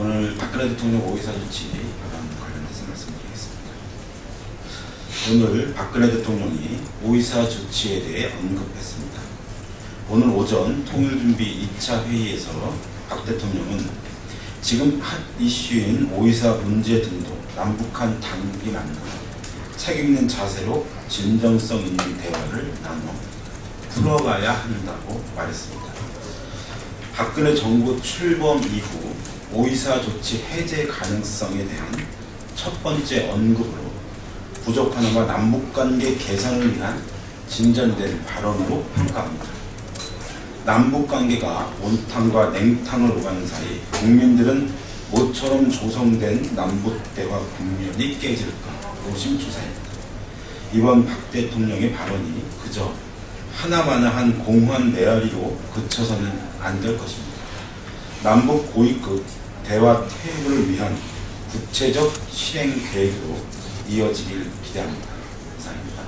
오늘 박근혜 대통령 오이사 조치 발언 관련해서 말씀드리겠습니다. 오늘 박근혜 대통령이 오이사 조치에 대해 언급했습니다. 오늘 오전 통일준비 2차 회의에서 박 대통령은 지금 핫 이슈인 오이사 문제 등도 남북한 당국이 만나 책임있는 자세로 진정성 있는 대화를 나눠 풀어가야 한다고 말했습니다. 박근혜 정부 출범 이후 오이사 조치 해제 가능성에 대한 첫 번째 언급으로 부족하나마 남북관계 개선을 위한 진전된 발언으로 평가합니다. 남북관계가 온탕과 냉탕을 오가는 사이 국민들은 모처럼 조성된 남북대화 국면이 깨질까 노심초사입니다. 이번 박 대통령의 발언이 그저 하나마나한 공허한 메아리로 그쳐서는 안 될 것입니다. 남북 고위급 대화 테이블을 위한 구체적 실행 계획으로 이어지길 기대합니다. 이상입니다.